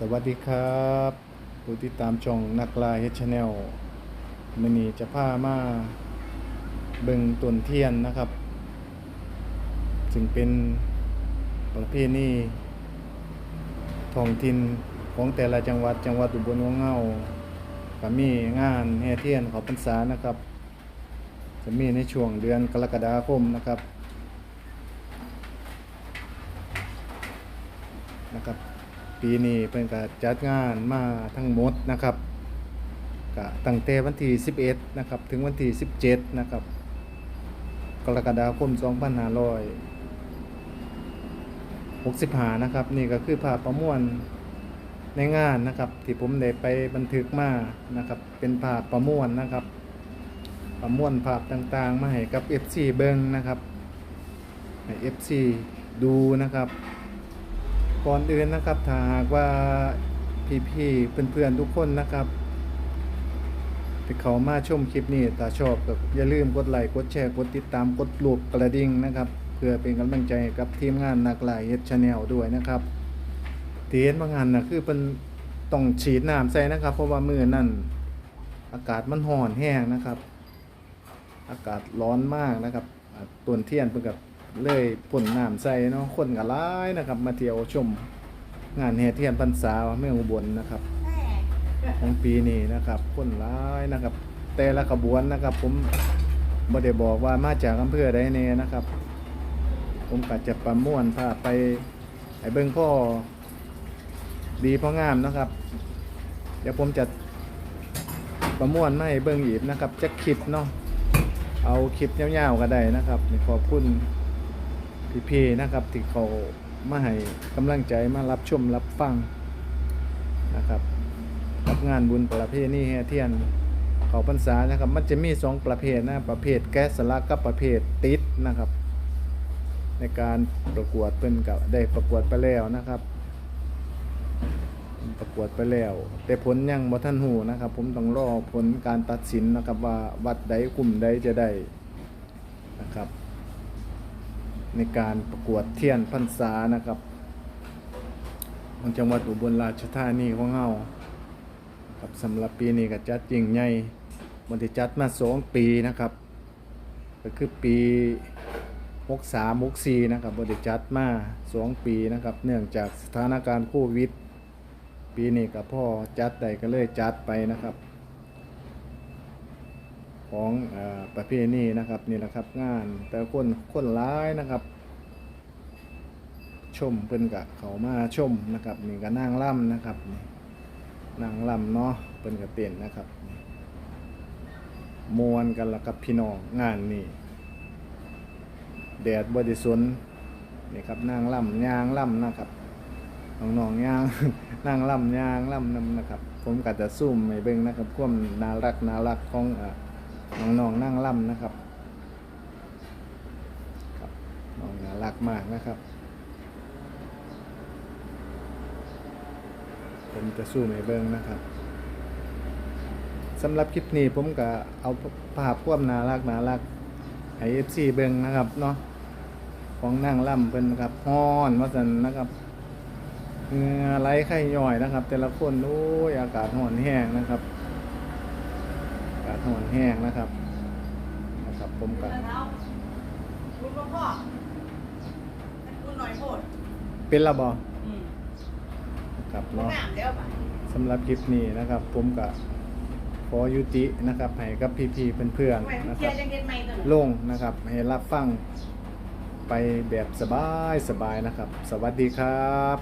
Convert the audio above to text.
สวัสดีครับผู้ติดตามช่องนักลายเฮชแนลมินีจะพามาเบิงต้นเทียนนะครับจึงเป็นประเพณีท้องถิ่นของแต่ละจังหวัดจังหวัดอุบลวงเงาก็มีงานแห่เทียนขาพรรษานะครับ จะมีในช่วงเดือนกรกฎาคมนะครับนะครับ ปีนี้เป็นก็จัดงานมาทั้งหมดนะครับก็ตั้งแต่วันที่ 11 นะครับ ถึงวันที่ 17 นะครับ กรกฎาคม 2565 นะครับ นี่ก็คือภาพประมวลในงานนะครับ ที่ผมได้ไปบันทึกมานะครับ เป็นภาพประมวลนะครับ ประมวลภาพต่างๆ มาให้กับ FC เบิงนะครับให้ FC ดูนะครับ ก่อนอื่นนะครับถ้าหากว่าพี่ๆเพื่อนๆทุกคนนะครับที่เขามาชมคลิปนี้ถ้าชอบก็อย่าลืมกดไลค์กดแชร์กดติดตามกดรูปกระดิ่งนะครับ เพื่อเป็นกำลังใจกับทีมงานนักลายเฮดชาแนลด้วยนะครับที่เห็นบางงานนะคือเป็นต้องฉีดน้ำใส่นะครับ เพราะว่ามือนั่นอากาศมันห่อนแห้งนะครับ อากาศร้อนมากนะครับต้นเทียนเพิ่นกับ เลยพ่นน้ำใส่เนาะคนก็หลายนะครับ มาเที่ยวชมงานแห่เทียนพรรษาเมืองอุบลนนะครับ ของปีนี้นะครับ คนหลายนะครับ แต่ละขบวนนะครับ ผมบ่ได้บอกว่ามาจากอำเภอใดแน่นะครับ ผมก็จะประมวลภาไปให้เบิ่งพ่อดีพ่องามนะครับ เดี๋ยวผมจะประมวลมาให้เบิ่งอีกนะครับ จะคลิปเนาะเอาคลิปยาวๆก็ได้นะครับขอบคุณ พี่ๆนะครับที่เขามาให้กำลังใจมารับชมรับฟังนะครับรับงานบุญประเพณีแห่เทียนเขาพรรษานะครับ มันจะมีสองประเภทนะประเภทแก๊สสลักกับประเภทติดนะครับ ในการประกวดเพิ่นกับได้ประกวดไปแล้วนะครับ ประกวดไปแล้ว แต่ผลยังบ่ทันหูนะครับ ผมต้องรอผลการตัดสินนะครับว่าวัดใดกลุ่มใดจะได้นะครับ ในการประกวดเทียนพรรษานะครับของจังหวัดอุบลราชธานีของเฮาครับสำหรับปีนี้ก็จัดยิ่งใหญ่มันที่จัดมาสองปีนะครับ ก็คือปี63 64นะครับบริจัดมาสองปีนะครับ เนื่องจากสถานการณ์โควิด ปีนี้ก็พ่อจัดใดก็เลยจัดไปนะครับ ของอประเพณีนะครับนี่แหละครับงานแต่คนคนร้ายนะครับ ชมเพิ่นกะเขามาชมนะครับนี่ก็นั่งล่ำนะครับนี่นั่งล่ำเนาะเพิ่นก็เต้นนะครับมวนกันละกับพี่น้องงานนี่แดดบริสุทธิ์นี่ครับนั่งล่ำยางล่ำนะครับน้องๆย่างนั่งล่ำยางล่ำนำนะครับ ผมก็จะซุ่มให้เบิ่งนะครับความน่ารักน่ารักของอ่า น้องๆนั่งล่ำนะครับครับน้องน่ารักมากนะครับ ผมจะสู้ให้เบิ่งนะครับสำหรับคลิปนี้ผมก็เอาภาพความน่ารักน่ารักให้ FC เบิ่งนะครับเนาะของนั่งล่ำเพิ่นนะครับฮ้อนว่าซั่นนะครับเหงื่อไหลไข้ย่อยนะครับ แต่ละคนโอ้ยอากาศห่อนแห้งนะครับากาศหอนแห้งนะครับนะครับผมก็คุณพ่อคุณหน่อยโพดเป็นระบอครับเนาะสำหรับคลิปนี้นะครับ ผมก็ขอยุตินะครับให้กับพี่ๆเพื่อนๆนะครับลงนะครับให้รับฟังไปแบบสบายสบายๆนะครับ สวัสดีครับ